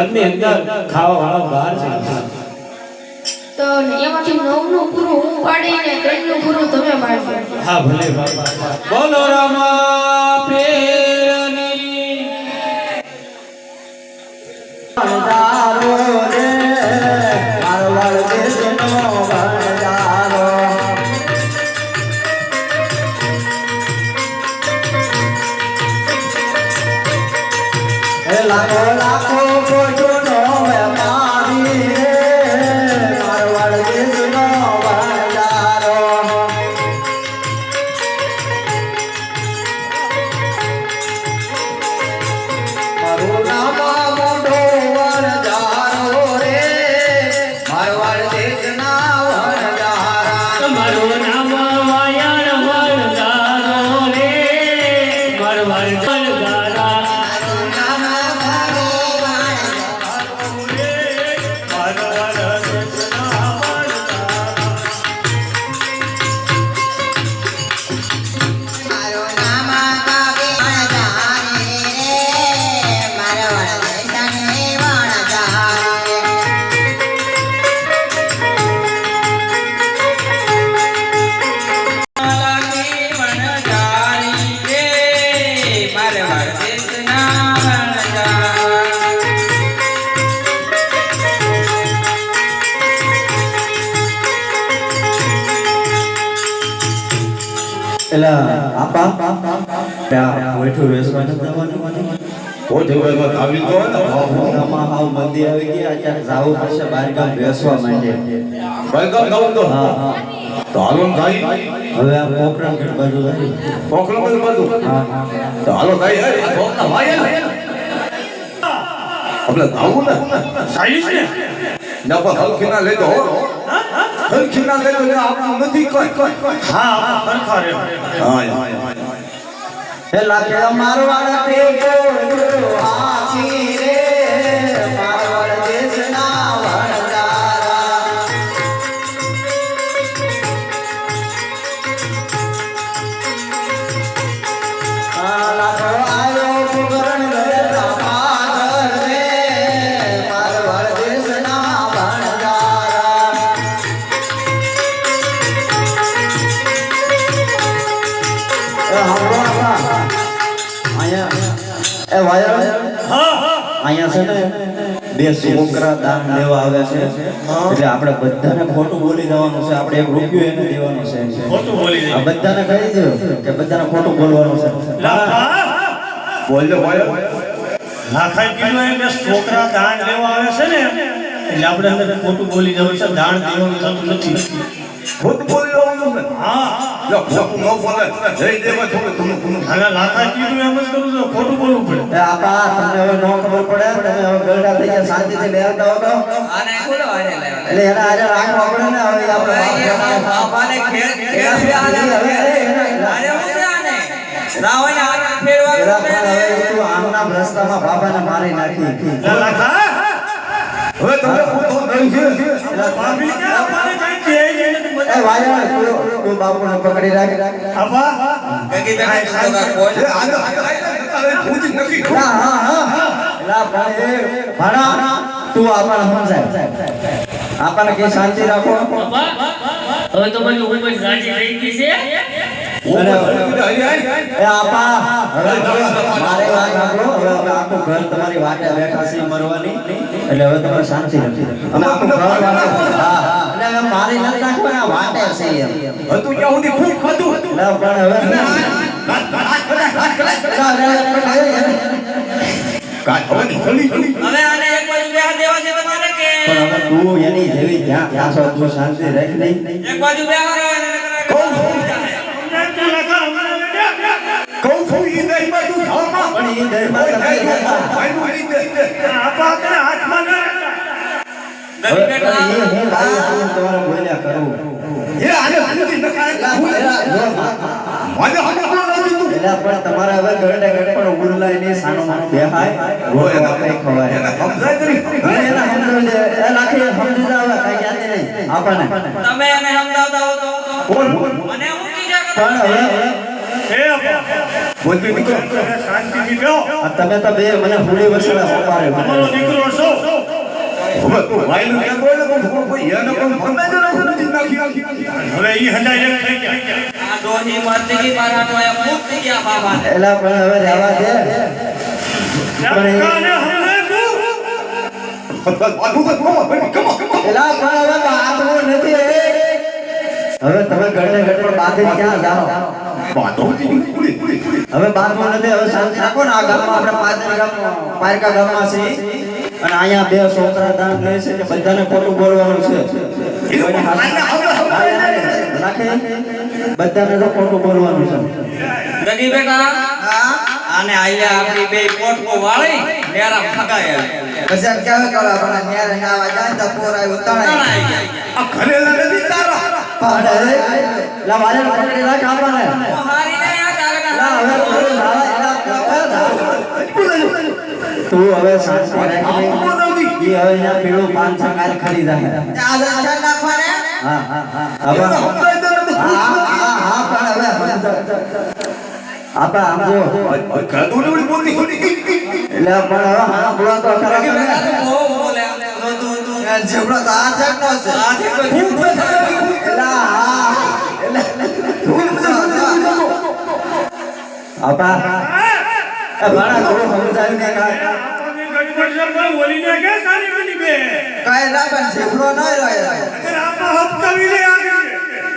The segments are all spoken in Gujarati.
ઘરની અંદર ખાવા વાળા બહાર છે. તો એમાંથી નવનું પૂરું હું પાડીને ત્રણનું પૂરું તમે પાડજો હા ભલે બોલો રામા પેરની ભણજારો રે મારવાડ દેશનો ભણજારો. એ લાખો るから આપા. વેસવા નથી જવાનું. આમાં હાવ મંદી આવી ગઈ. અત્યારે જાવું પડશે બહાર ગામ બેસવા માંડે હા હા. હવે આ કોપરા ગઢ બાજુ જઈએ. હા હા. આપણે આવું ને? સાઈઝ ને ના પણ હલખીના લેતો હો. હલખીના લેતો એટલે આપણું નથી કોઈ. હા આપા સરખા રે હા હા. એ કે મારવાડ પેટો હાથી બે છોકરા દાન લેવા આવે છે. એટલે આપણે બધાને ખોટું બોલી દેવાનું છે. આપણે એક રૂપિયો એને દેવાનો છે. ખોટું બોલી આ દે બધાને કહી દો કે બધાને ખોટું બોલવાનું છે. બોલ્યો બોલ લાખાઈ કીધું એમ કે છોકરા દાન લેવા આવે છે ને એટલે આપણે અંદર ખોટું બોલી જવું છે. દાન દેવાનું થતું નથી. ખોટું બોલી લેવાનું ને હા. લો ખોટું ન બોલે. જઈ દેવા થોડું થોડું થોડું અને લાખાઈ કિલો એમ જ કરું છું. ખોટું બોલવું પડે. એ આપા તમને હવે નો ખબર પડે તમે હવે ગરડા થઈ ગયા શાંતિથી લેતા હો આને બોલો આને એટલે એના આજે રાખવા પડે ને હવે આપણે બાપાને ખેર ખેર છે આને હવે આને હું છે આને? રાવણે આને ફેરવા હવે તું આમના રસ્તામાં બાબાને મારી નાખી. હવે તમે ખુદ નહીં છે. ભાભી કે આપણને કઈ કહે એ વાયા તું તું બાપુને પકડી રાખ. આપા બેઠા છોકરા કોઈ એ આને આને ખુદ નથી હા હા હા. હા એલા ભાઈ ભાણા તું આપણ સમજાય આપણને કે શાંતિ રાખો. હવે તો બધી ઉપર રાજી રહી ગઈ છે. હવે હવે તમારી વાટે બેઠા છે મરવાની. એટલે હવે તમારે શાંતિ રાખી. અમે આખું ઘર વાટે હા. હવે મારી નથી નાખવાના વાટે એમ. હતું કે હું ખૂબ ખાધું હતું? પણ હવે છે પણ તું એની જેવી જ્યાં ત્યાં તું શાંતિ રાખ નહીં. એક બાજુ કહું છું ઈ બાજુ પણ. આપા તમારે બોલ્યા કરું. એ આને સુધી નખાય મને હવે નથી પણ તમારે હવે ગરડે ગરડે પણ સાનો માનો બેહાય. રોજ આપણે ખવાય. સમજાય કરી એના સમજાવી એ લાખી સમજી જાવ કઈ જાતે નહીં. આપણને. તમે એને સમજાવતા હો તો. બોલ બોલ મને હું કીધા પણ હવે એ બોલતી દીકરો શાંતિથી બેહો. તમે તો બે મને હોળી વર્ષે સોપારે તમારો દીકરો છો હવે તમે ભાઈ ને બોલે કોઈ એને કોઈ ફરમે જ નથી નાખી હવે ઈ હંડા એક થઈ ગયા આ ડોહી મરતી ગઈ મારા ટોયા ફૂટ થઈ ગયા બાબા એલા પણ હવે રહેવા દે કાને હમને તું બાજુ તો કમો કમો કમો એલા પણ હવે બાથવું નથી હવે તમે ગળને ગળ પર બાંધી ક્યાં જાઓ હવે બાથવું નથી હવે શાંતિ રાખો ને આ ગામમાં? આપણે પાદર ગામ પારકા ગામમાં છીએ. અને અહીંયા બે છોકરા દાન લે છે કે બધાને ખોટું બોલવાનું છે. બધાને તો ખોટું બોલવાનું છે. બેટા હા? આને આપણી બે પોટકો વાળી નેરા ફગાયા પછી કેવું નાવા જાય તો પોરા ઉતાણાય આ ઘરેલા નથી તારા પણ લા વાયર પકડી રાખ આપણને. હારી ને આ તારે લા હવે થોડું ધારા એલા તું હવે શાંતિ રાખી હવે અહીંયા પીળું પાન સંગાર ખાલી જાય. આ હા હા હા. હવે હા હા હા પણ હવે આપા આમ જો. કાદુ ને બોલતી ખોટી એટલે પણ હવે હા બોલા તો ખરા બહુ બોલે તો આ જીવડો તો આ છે. આ જે કોઈ જીવ એટલે હા. આપા. ભાણા થોડું સમજાવીને પણ બોલીને કે સારી બની બે? ન રહ્યો અગર હપ્તાવી લે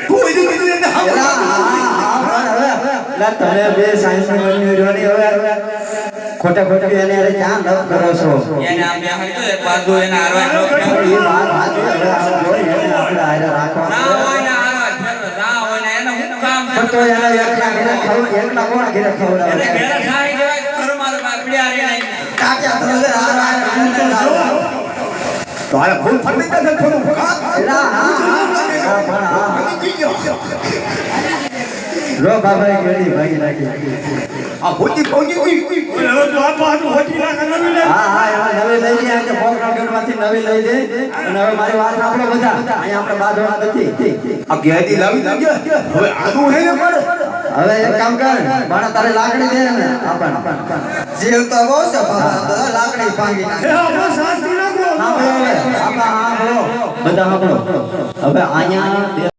કોઈ ને હા હા, હવે તમે બે સાયન્સની યુનિવર્સિટી હવે. ખોટા ખોટી એને ક્યાં લપ કરો છો? એને આમ બેહાડી તો એક બાજુ એને હારવા નો એ વાત સાચી, હવે આમ જો એને ના હોય ને હારવા ના હોય ને એને હું કામ છે? પણ તો એને એકલા ઘરે ખવ- કોણ ઘરે એને ખવડાવે? ખાઈ દેવાય, ઘરમાં તો બાપડી હારી નહીં. હાર તારે ફૂલ દે થોડું હા. લો બાબાએ કેળી ભાગી નાખી. આ ભૂતી ભોગી ગઈ હવે તું આપા હાટુ હોટી નવી લે હા, હા, એમાં નવી લઈ લે, આજે પોકરણ ગઢમાંથી નવી લઈ લે. અને હવે મારી વાત આપણે બધા. અહીંયા આપણે બાંધવા નથી. આ ગેડી લાવી લાગ્યા હવે આનું હે ને પડે હવે એક કામ કર બાણા તારે લાકડી દે ને આપણ જીવતો બહુ છે બાબા લાકડી ભાંગી નાખે એ આપણે શાંતિ રાખો સાંભળો હવે. આપા સાંભળો. બધા સાંભળો. હવે અહીંયા